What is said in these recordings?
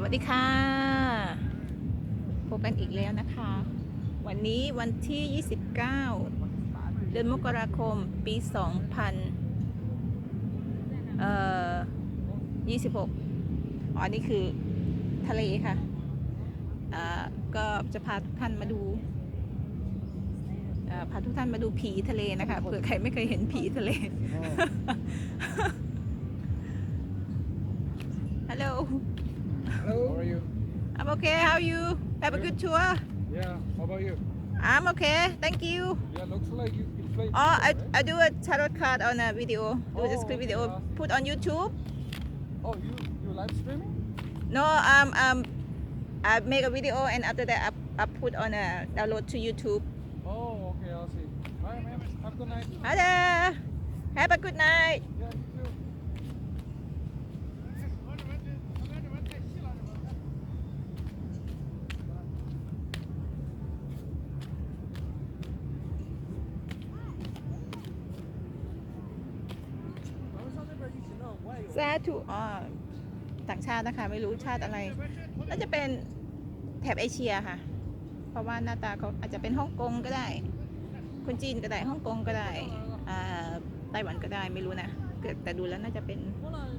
สวัสดีค่ะ พบกันอีกแล้วนะคะ วันนี้วันที่ 29 เดือนมกราคมปี 2000เอ่อ26อ๋ออันนี้คือทะเลค่ะอ่าก็จะพาทุกท่านมาดูเอ่อพาทุกท่านมาดูผีทะเลนะคะเผื่อใครไม่เคยเห็นผีทะเล Hello Hello. How are you? I'm okay how are you Have a good tour Yeah. How about you? I'm okay thank you Yeah, looks like you can play. Oh, I. I do a tarot card on a video, do the Oh, script video, awesome. put on YouTube. Oh, you you live streaming? No, um, um, I make a video and after that I, I put on a download to YouTube. Oh, okay. I'll see. Right, man. Have a good night. Hi there. Have a good night. สาธุอ๋อต่างชาตินะคะ ไม่รู้ชาติอะไรน่าจะเป็นแถบเอเชียค่ะ เพราะว่าหน้าตาเขาอาจจะเป็นฮ่องกงก็ได้ คนจีนก็ได้ฮ่องกงก็ได้ไต้หวันก็ได้ไม่รู้นะแต่แต่ดูแล้วน่าจะเป็น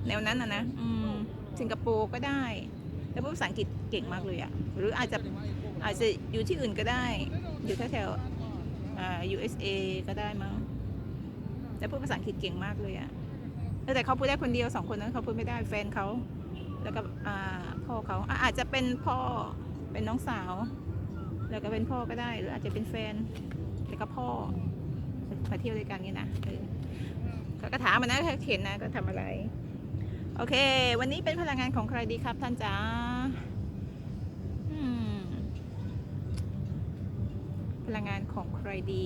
แนวนั้นนะนะสิงคโปร์ก็ได้แต่พูดภาษาอังกฤษเก่งมากเลยอะหรืออาจจะอาจจะอยู่ที่อื่นก็ได้ อยู่แถวๆอ่า USA ก็ได้มั้งแต่พูดภาษาอังกฤษเก่งมากเลยอะ แต่เขาพูดได้คนเดียวสองคนนั้นเขาพูดไม่ได้แฟนเขาแล้วก็พ่อเขาอาจจะเป็นพ่อเป็นน้องสาว แล้วก็เป็นพ่อก็ได้หรืออาจจะเป็นแฟนแล้วก็พ่อมาเที่ยวด้วยกันนี่นะเขาก็ถามมานะถ้าเห็นนะก็ทำอะไร โอเค วันนี้เป็นพลังงานของใครดีครับท่านจ๋าพลังงานของใครดี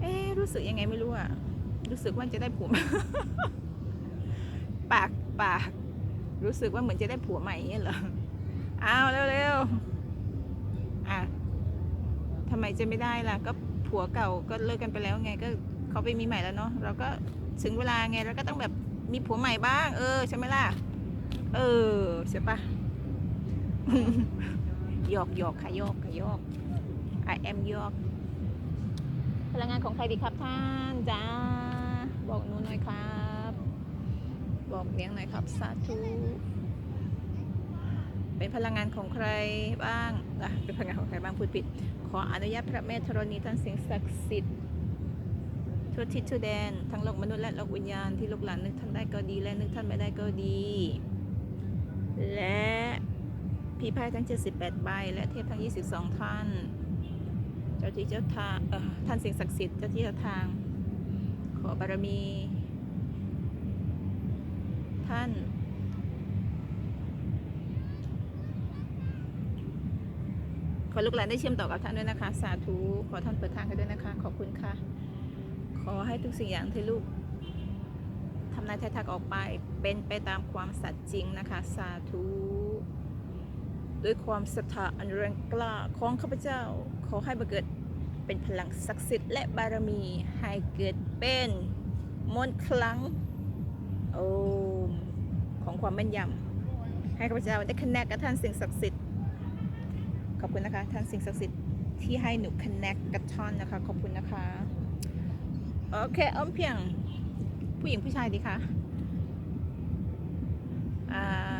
เอ๊รู้สึกยังไงไม่รู้อะ รู้สึกว่าจะได้ผัวปากปาก รู้สึกว่าเหมือนจะได้ผัวใหม่เงี้ยเหรอเอาเร็วๆอะทำไมจะไม่ได้ล่ะ ก็ผัวเก่าก็เลิกกันไปแล้วไง ก็เขาไปมีใหม่แล้วเนาะเราก็ถึงเวลาไงเราก็ต้องแบบมีผัวใหม่บ้าง เออใช่ไหมล่ะ เออใช่ปะหยอกหยอกค่ะหยอกค่ะหยอก I am หยอกพลังงานของใครดีครับท่านจ้า บอกหนูหน่อยครับ บอกเลี้ยงหน่อยครับ สาธุเป็นพลังงานของใครบ้างอะเป็นพลังงานของใครบ้างพูดผิด ขออนุญาตพระแม่ธรณีท่านสิ่งศักดิ์สิทธิ์ทั่วทิศทั่วแดนทั้งโลกมนุษย์และโลกวิญญาณที่ลูกหลานนึกท่านได้ก็ดีและนึกท่านไม่ได้ก็ดี และพี่ไพ่ทั้ง 78 ใบ และเทพทั้ง 22 ท่าน เจ้าที่เจ้าทางท่านสิ่งศักดิ์สิทธิ์เจ้าที่เจ้าทาง ขอบารมี ท่าน ขอลูกหลานได้เชื่อมต่อกับท่านด้วยนะคะ สาธุ ขอท่านเปิดทางให้ด้วยนะคะ ขอบคุณค่ะ ขอให้ทุกสิ่งอย่างที่ลูกทำนายทายทักออกไปเป็นไปตามความสัตย์จริงนะคะ สาธุด้วยความศรัทธาอันแรงกล้าของข้าพเจ้า ขอให้บังเกิด เป็นพลังศักดิ์สิทธิ์และบารมีให้เกิดเป็นมนต์คลังโอมของความแม่นยำให้ข้าพเจ้าได้ค n น c t กับท่านสิ่งศักดิ์สิทธิ์ขอบคุณนะคะ ท่านสิ่งศักดิ์สิทธิ์ที่ให้หนูค n น c t กับท่านนะคะ ขอบคุณนะคะโอเคอ้อมเพียงผู้หญิงผู้ชายดีคะอ่า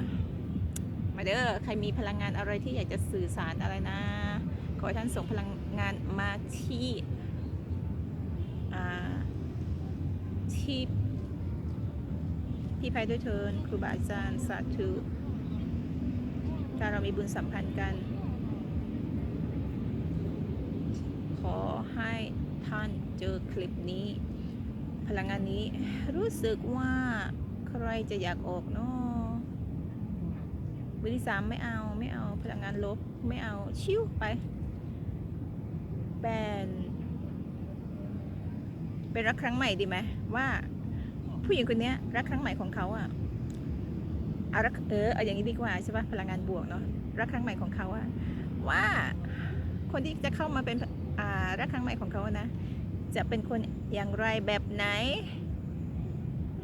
มาเด้อใครมีพลังงานอะไรที่อยากจะสื่อสารอะไรนะ ขอให้ท่านส่งพลัง งานมาที่ที่พี่ภัยด้วยเทินครูบาอาจารย์สาธุถ้าเรามีบุญสัมพันธ์กัน ขอให้ท่านเจอคลิปนี้ พลังงานนี้รู้สึกว่าใครจะอยากออกเนาะวิธีสามไม่เอาไม่เอาพลังงานลบไม่เอาชิวไป เป็นเป็นรักครั้งใหม่ดีไหมว่า ผู้หญิงคนนี้รักครั้งใหม่ของเขาอะเอารักเออเอาอย่างนี้ดีกว่าใช่ปะพลังงานบวกเนาะรักครั้งใหม่ของเขาอะว่าคนที่จะเข้ามาเป็นอ่ารักครั้งใหม่ของเขานะ จะเป็นคนอย่างไรแบบไหน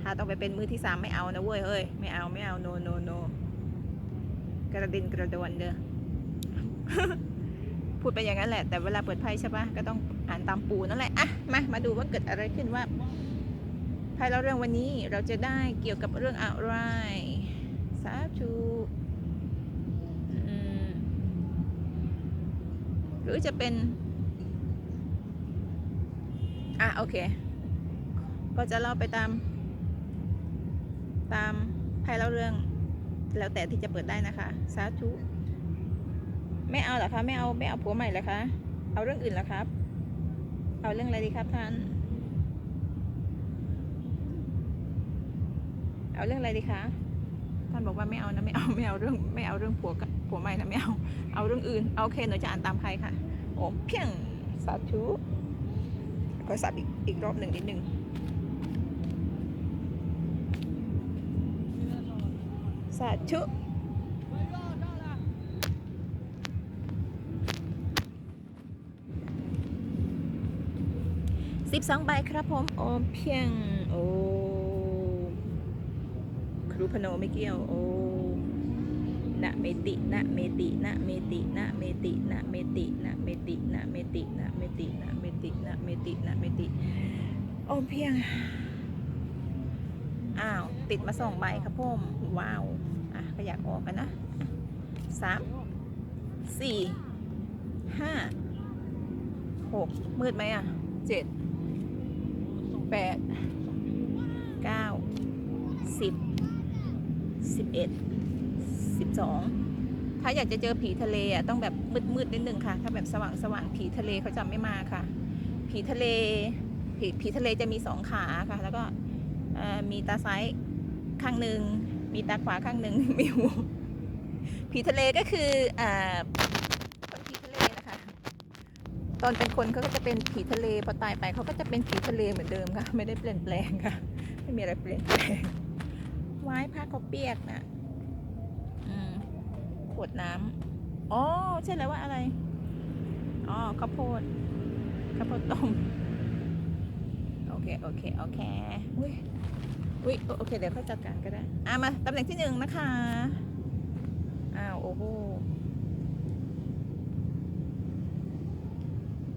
ถ้าต้องไปเป็นมือที่สามไม่เอานะเว้ยเฮ้ยไม่เอาไม่เอา no no no กระดินกระดนเด้อ พูดไปอย่างนั้นแหละ แต่เวลาเปิดไพ่ใช่ปะก็ต้องอ่านตามปูนั่นแหละอะมามาดูว่าเกิดอะไรขึ้นว่าไพ่เราเรื่องวันนี้เราจะได้เกี่ยวกับเรื่องอะไรสาธุหรือจะเป็นอะโอเค ก็จะเล่าไปตาม ตามไพ่เล่าเรื่อง แล้วแต่ที่จะเปิดได้นะคะ สาธุ ไม่เอาเหรอคะไม่เอาไม่เอาผัวใหม่เหรอคะ เอาเรื่องอื่นเหรอครับ เอาเรื่องอะไรดีครับท่าน เอาเรื่องอะไรดีคะท่านบอกว่าไม่เอานะไม่เอาไม่เอาเรื่องไม่เอาเรื่องผัวกับผัวใหม่นะไม่เอาเอาเรื่องอื่นเอาโอเคหนูจะอ่านตามใครค่ะโอ้เพียงสาธุก็สับอีกอีกรอบหนึ่งนิดหนึ่งสาธุ สิบสองใบครับผม โอเพียง โอ้ครูพโนไม่เกี่ยว โอ้นะเมตินะเมตินะเมตินะเมตินะเมตินะเมตินะเมตินะเมตินะเมตินะเมตินะเมติ โอเพียง อ้าว ติดมาสองใบครับผมว้าว อะก็อยากออกกันนะสามสี่ห้าหกมืดไหมอะเจ็ด แปดเก้าสิบสิบเอ็ดสิบสองถ้าอยากจะเจอผีทะเลอะต้องแบบมืดๆนิดนึงค่ะ ถ้าแบบสว่างสว่างๆผีทะเลเขาจะไม่มาค่ะ ผีทะเลผีผีทะเลจะมีสองขาค่ะ แล้วก็มีตาซ้ายข้างหนึ่งมีตาขวาข้างหนึ่งมีหัวผีทะเลก็คืออ่าคนผีทะเลนะคะ ตอนเป็นคนเขาก็จะเป็นผีทะเลพอตายไปเขาก็จะเป็นผีทะเลเหมือนเดิมค่ะ ไม่ได้เปลี่ยนแปลงค่ะ ไม่มีอะไรเปลี่ยนแปลงไว้ผ้าเขาเปียกนะอืมขวดน้ำอ๋อใช่แล้วว่าอะไรอ๋อข้าวโพดข้าวโพดต้มโอเคโอเคโอเคอุ้ยอุ้ยโอเคเดี๋ยวเขาจัดการก็ได้อะมาตำแหน่งที่หนึ่งนะคะอ้าวโอ้โห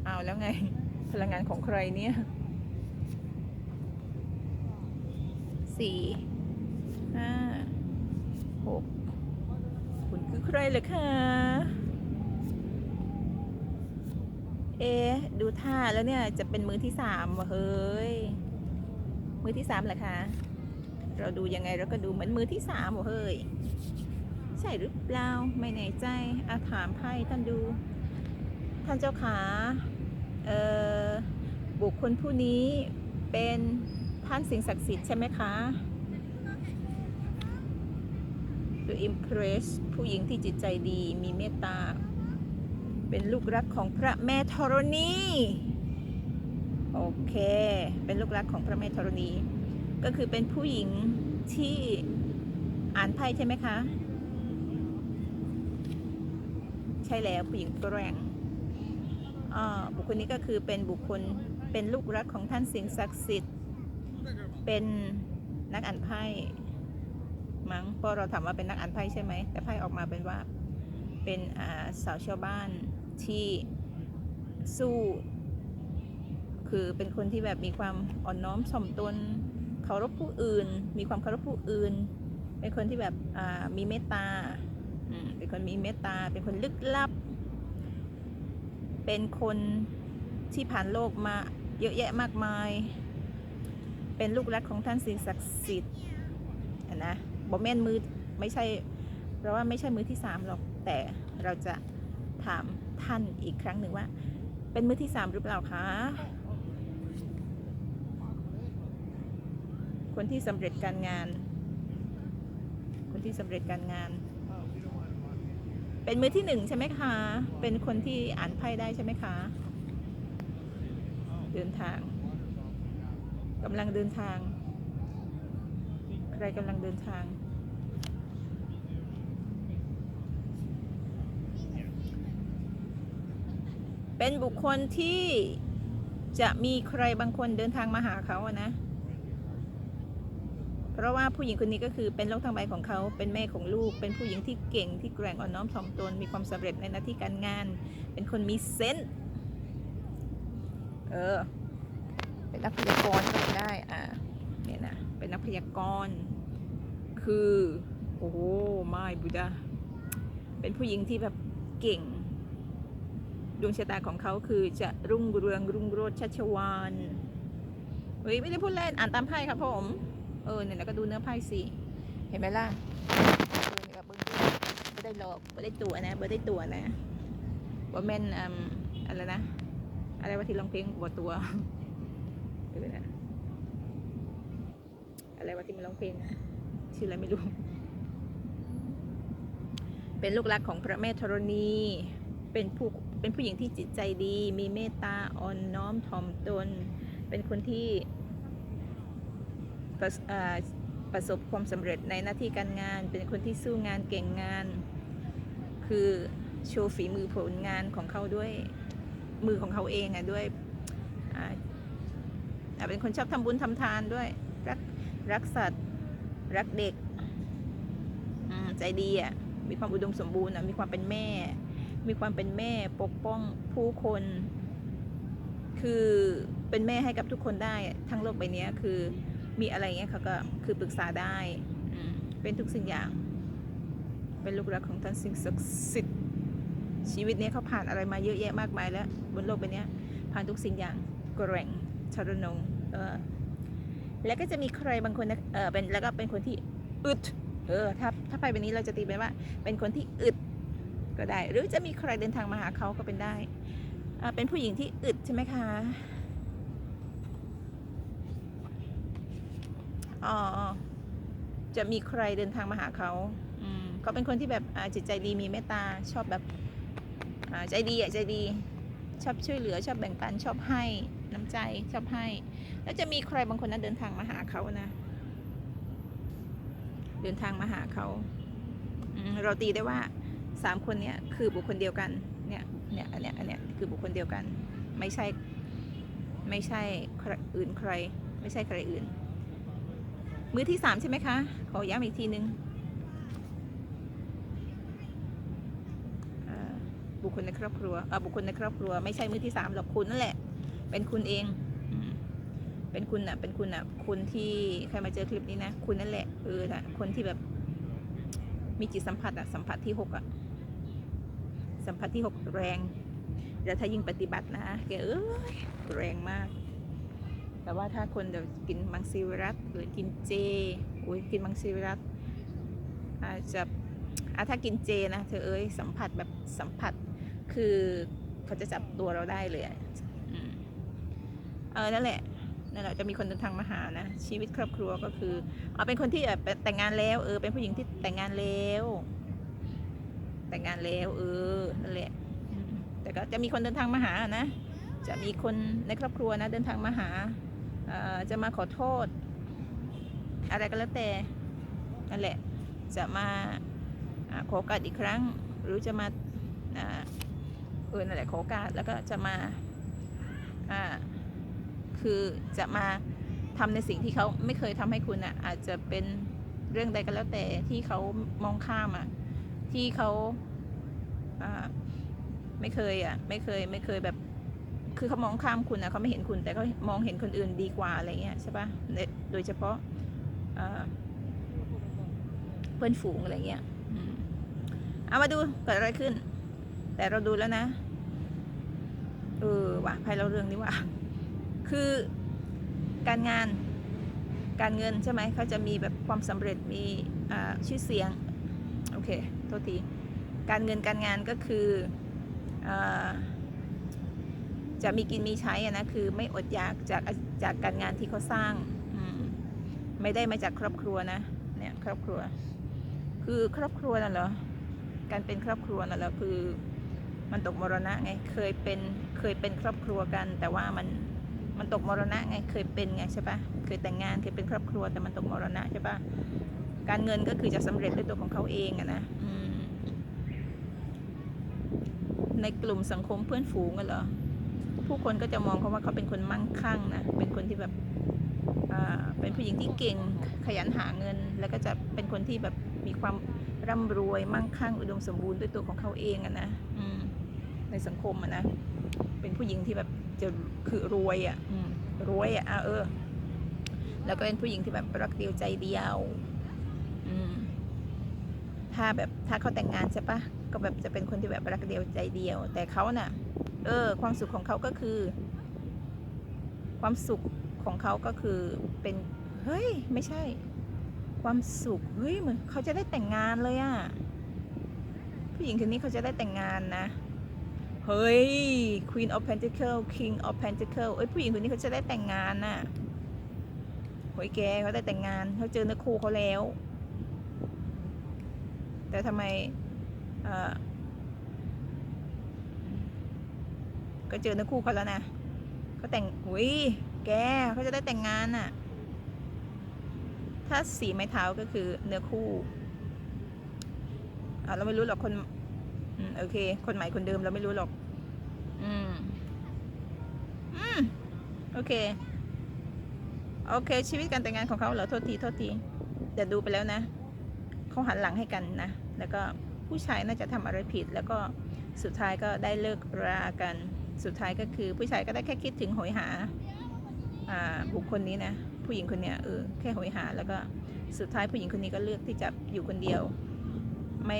เอา แล้วไง พลังงานของใครเนี่ยสี่ห้าหกคุณคือใครเหรอคะ เอะดูท่าแล้วเนี่ยจะเป็นมือที่สามว่ะเฮ้ย มือที่สามเหรอคะ เราดูยังไงเราก็ดูเหมือนมือที่สามว่ะเฮ้ย ใช่หรือเปล่า ไม่แน่ใจอาถามไพ่ท่านดู ท่านเจ้าขา บุคคลผู้นี้เป็นท่านสิ่งศักดิ์สิทธิ์ใช่ไหมคะดู impress ผู้หญิงที่จิตใจดีมีเมตตา เป็นลูกรักของพระแม่ธรณี โอเค เป็นลูกรักของพระแม่ธรณี ก็คือเป็นผู้หญิงที่อ่านไพ่ใช่ไหมคะ ใช่แล้วผู้หญิงแกร่ง บุคคลนี้ก็คือเป็นบุคคลเป็นลูกรักของท่านสิ่งศักดิ์สิทธิ์ เป็นนักอ่านไพ่มั้งเพราะเราถามว่าเป็นนักอ่านไพ่ใช่ไหมแต่ไพ่ออกมาเป็นว่าเป็นสาวชาวบ้านที่สู้ คือเป็นคนที่แบบมีความอ่อนน้อมถ่อมตนเคารพผู้อื่น มีความเคารพผู้อื่น เป็นคนที่แบบมีเมตตาเป็นคนมีเมตตา เป็นคนลึกลับ เป็นคนที่ผ่านโลกมาเยอะแยะมากมาย เป็นลูกรักของท่านสิ่งศักดิ์สิทธิ์นะบอแม่นมือไม่ใช่เพราะว่าไม่ใช่มือที่สามหรอกแต่เราจะถามท่านอีกครั้งหนึ่งว่า เป็นมือที่สามหรือเปล่าคะคนที่สำเร็จการงาน คนที่สำเร็จการงาน เป็นมือที่หนึ่งใช่ไหมคะ เป็นคนที่อ่านไพ่ได้ใช่ไหมคะ เดินทางกำลังเดินทาง ใครกำลังเดินทาง เป็นบุคคลที่จะมีใครบางคนเดินทางมาหาเขาอะนะ ราะว่าผู้หญิงคนนี้ก็คือเป็นโลกทั้งใบของเขา เป็นแม่ของลูก เป็นผู้หญิงที่เก่งที่แกร่งอ่อนน้อมถ่อมตน มีความสำเร็จในหน้าที่การงาน เป็นคนมีเซนส์เออ เป็นนักพยากรณ์ก็ได้ อ่าเนี่ยนะ เป็นนักพยากรณ์ คือ โอ้โหไม่บุดาเป็นผู้หญิงที่แบบเก่ง ดวงชะตาของเขาคือจะรุ่งเรืองรุ่งโรจน์ชัชวานเฮ้ยไม่ได้พูดเล่น อ่านตามไพ่ครับผม เออเนี่ยแล้วก็ดูเนื้อไพ่สิเห็นไหมล่ะเออเนี่ยกับเบิ้งไม่ได้หลอกไม่ได้ตัวนะไม่ได้ตัวนะว่าแม่นอืมอะไรนะอะไรว่าที่ร้องเพลงบัวตัวเออนะอะไรว่าที่มันร้องเพลงนะชื่ออะไรไม่รู้ เป็นลูกรักของพระแม่ธรณี เป็นผู้เป็นผู้หญิงที่จิตใจดี มีเมตตาอ่อนน้อมถ่อมตน เป็นคนที่ ประสอ่าประสบความสำเร็จในหน้าที่การงาน เป็นคนที่สู้งานเก่งงาน คือโชว์ฝีมือผลงานของเขาด้วยมือของเขาเองอะด้วยเป็นคนชอบทำบุญทำทานด้วย รักรักสัตว์รักเด็กใจดีอะมีความอุดมสมบูรณ์อะมีความเป็นแม่ มีความเป็นแม่ปกป้องผู้คน คือเป็นแม่ให้กับทุกคนได้ทั้งโลกใบนี้คือ มีอะไรเงี้ยเขาก็คือปรึกษาได้อืมเป็นทุกสิ่งอย่าง เป็นลูกรักของท่านสิ่งศักดิ์สิทธิ์ชีวิตเนี้ยเขาผ่านอะไรมาเยอะแยะมากมายแล้ว บนโลกใบเนี้ยผ่านทุกสิ่งอย่างแกร่งทรนงเออแล้วก็จะมีใครบางคนนะเออเป็นแล้วก็เป็นคนที่อึดเออถ้าถ้าไปแบบนี้เราจะตีเป็นว่า เป็นคนที่อึดก็ได้ หรือจะมีใครเดินทางมาหาเขาก็เป็นได้อ่าเป็นผู้หญิงที่อึดใช่ไหมคะอ๋อ จะมีใครเดินทางมาหาเขาอืมก็เป็นคนที่แบบอ่าจิตใจดีมีเมตตาชอบแบบอ่าใจดีอะใจดี ชอบช่วยเหลือชอบแบ่งปันชอบให้น้ำใจชอบให้ แล้วจะมีใครบางคนนั้นเดินทางมาหาเขานะ เดินทางมาหาเขาอืมเราตีได้ว่าสามคนเนี้ยคือบุคคลเดียวกันเนี่ยเนี่ยอันเนี้ยอันเนี้ยคือบุคคลเดียวกัน ไม่ใช่ไม่ใช่ใครอื่นใคร ไม่ใช่ใครอื่น มือที่สามใช่ไหมคะ ขอย้ำอีกทีนึงบุคคลในครอบครัวอ่าบุคคลในครอบครัวไม่ใช่มือที่สามหรอกคุณนั่นแหละ เป็นคุณเอง เป็นคุณน่ะ เป็นคุณน่ะ คุณที่ใครมาเจอคลิปนี้นะ คุณนั่นแหละ เออนะคนที่แบบ มีจิตสัมผัสอะสัมผัสที่หกอะ สัมผัสที่หกแรง แล้วถ้ายิ่งปฏิบัตินะแกเอ้ยแรงมาก แต่ว่าถ้าคนเดี๋ยวกินมังสวิรัตหรือกินเจอุ้ยกินมังสวิรัตอาจจะอะถ้ากินเจนะเธอเอ้ยสัมผัสแบบสัมผัสคือเขาจะจับตัวเราได้เลยอเออนั่นแหละนั่นแหละจะมีคนเดินทางมาหานะ ชีวิตครอบครัวก็คือเอาเป็นคนที่แบบแต่งงานแล้วเออเป็นผู้หญิงที่แต่งงานแล้ว แต่งงานแล้วเออนั่นแหละแต่ก็จะมีคนเดินทางมาหานะ จะมีคนในครอบครัวนะเดินทางมาหา จะมาขอโทษ อะไรก็แล้วแต่นั่นแหละจะมาอขอโอกาสอีกครั้ง หรือจะมาเออนั่นแหละขอโอกาสแล้วก็จะมาคือจะมาทำในสิ่งที่เขาไม่เคยทำให้คุณอะอาจจะเป็นเรื่องใดก็แล้วแต่ที่เขามองข้ามอะที่เขาอ่าไม่เคยอะไม่เคยไม่เคยแบบ คือเขามองข้ามคุณนะเขาไม่เห็นคุณแต่เขามองเห็นคนอื่นดีกว่าอะไรเงี้ยใช่ปะในโดยเฉพาะเพื่อนฝูงอะไรเงี้ยเอามาดูเกิดอะไรขึ้น แต่เราดูแล้วนะเออว่ะไพ่เราเรื่องนี้ว่ะคือการงานการเงินใช่ไหมเขาจะมีแบบความสำเร็จมีชื่อเสียงโอเคโทษทีการเงินการงานก็คืออ จะมีกินมีใช้อะนะคือ ไม่อดอยากจากจากการงานที่เขาสร้างมไม่ได้มาจากครอบครัวนะเนี่ยครอบครัว คือครอบครัวน่ะเหรอการเป็นครอบครัวน่ะเหรอคือมันตกมรณะไงเคยเป็นเคยเป็นครอบครัวกัน แต่ว่ามันมันตกมรณะไงเคยเป็นไงใช่ปะเคยแต่งงานเคยเป็นครอบครัว แต่มันตกมรณะใช่ปะการเงินก็คือจะสำเร็จด้วยตัวของเขาเองอะนะในกลุ่มสังคมเพื่อนฝูงกันเหรอ ผู้คนก็จะมองเขาว่าเขาเป็นคนมั่งคั่งนะ เป็นคนที่แบบเป็นผู้หญิงที่เก่งขยันหาเงิน แล้วก็จะเป็นคนที่แบบมีความร่ำรวยมั่งคั่งอุดมสมบูรณ์ด้วยตัวของเขาเองอะนะอในสังคมอะนะ เป็นผู้หญิงที่แบบจะคือรวยอะรวยอะเออ แล้วก็เป็นผู้หญิงที่แบบรักเดียวใจเดียวถ้าแบบถ้าเขาแต่งงานใช่ปะก็แบบจะเป็นคนที่แบบรักเดียวใจเดียว แต่เขาน่ะ เออ ความสุขของเขาก็คือ ความสุขของเขาก็คือเป็น เฮ้ย ไม่ใช่ ความสุข เฮ้ย เหมือนเขาจะได้แต่งงานเลยอะผู้หญิงคนนี้เขาจะได้แต่งงานนะ เฮ้ย Queen of Pentacle King of Pentacle เอ้ย ผู้หญิงคนนี้เขาจะได้แต่งงานน่ะเฮ้ยแกเขาได้แต่งงาน เขาเจอเนื้อคู่เขาแล้ว แต่ทำไม เอ่อ ก็เจอเนื้อคู่เขาแล้วนะเขาแต่งอุ้ยแกเขาจะได้แต่งงานน่ะ ถ้าสีไม้เท้าก็คือเนื้อคู่อ่าเราไม่รู้หรอกคนโอเค คนใหม่คนเดิมเราไม่รู้หรอก อืม อืม โอเค โอเค ชีวิตการแต่งงานของเขาเหรอ โทษที โทษทีแต่ดูไปแล้วนะ เขาหันหลังให้กันนะ แล้วก็ผู้ชายน่าจะทำอะไรผิด แล้วก็สุดท้ายก็ได้เลิกรากัน สุดท้ายก็คือผู้ชายก็ได้แค่คิดถึงโหยหาบุคคลนี้นะผู้หญิงคนเนี้ยเออแค่โหยหาแล้วก็สุดท้ายผู้หญิงคนนี้ก็เลือกที่จะอยู่คนเดียว ไม่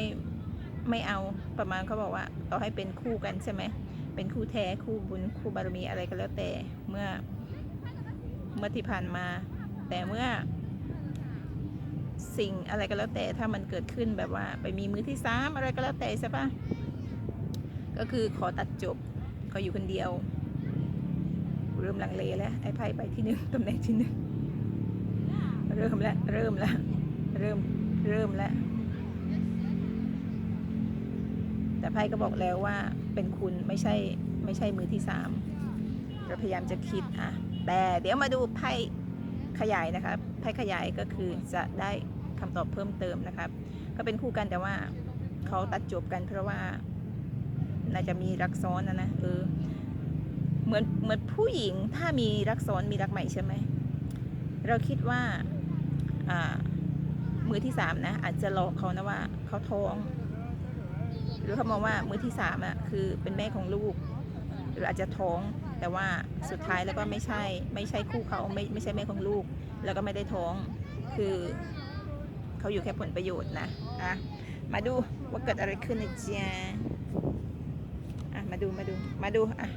ไม่เอาประมาณเขาบอกว่า ต่อให้เป็นคู่กันใช่ไหมเป็นคู่แท้คู่บุญคู่บารมีอะไรก็แล้วแต่เมื่อเมื่อที่ผ่านมา แต่เมื่อสิ่งอะไรก็แล้วแต่ถ้ามันเกิดขึ้นแบบว่า ไปมีมือที่สามอะไรก็แล้วแต่ใช่ปะก็คือขอตัดจบ ขออยู่คนเดียว เริ่มลังเลแล้วไอ้ไพ่ไปที่หนึ่งตำแหน่งที่หนึ่งเริ่มแล้วเริ่มแล้วเริ่มเริ่มแล้วแต่ไพ่ก็บอกแล้วว่าเป็นคุณไม่ใช่ไม่ใช่มือที่สามเราพยายามจะคิดอะแต่เดี๋ยวมาดูไพ่ขยายนะครับไพ่ขยายก็คือจะได้คำตอบเพิ่มเติมนะครับ ก็เป็นคู่กันแต่ว่าเขาตัดจบกันเพราะว่า น่าจะมีรักซ้อนนะนะเออเหมือนเหมือนผู้หญิงถ้ามีรักซ้อนมีรักใหม่ใช่ไหมเราคิดว่าอ่ามือที่สามนะอาจจะหลอกเขานะว่าเขาท้อง หรือเขามองว่ามือที่สามอะคือเป็นแม่ของลูก หรืออาจจะท้องแต่ว่าสุดท้ายแล้วก็ไม่ใช่ไม่ใช่คู่เขาไม่ไม่ใช่แม่ของลูก แล้วก็ไม่ได้ท้องคือเขาอยู่แค่ผลประโยชน์นะอะมาดูว่าเกิดอะไรขึ้นนะจ๊ะอะมา ดูมาดูมาดูอะ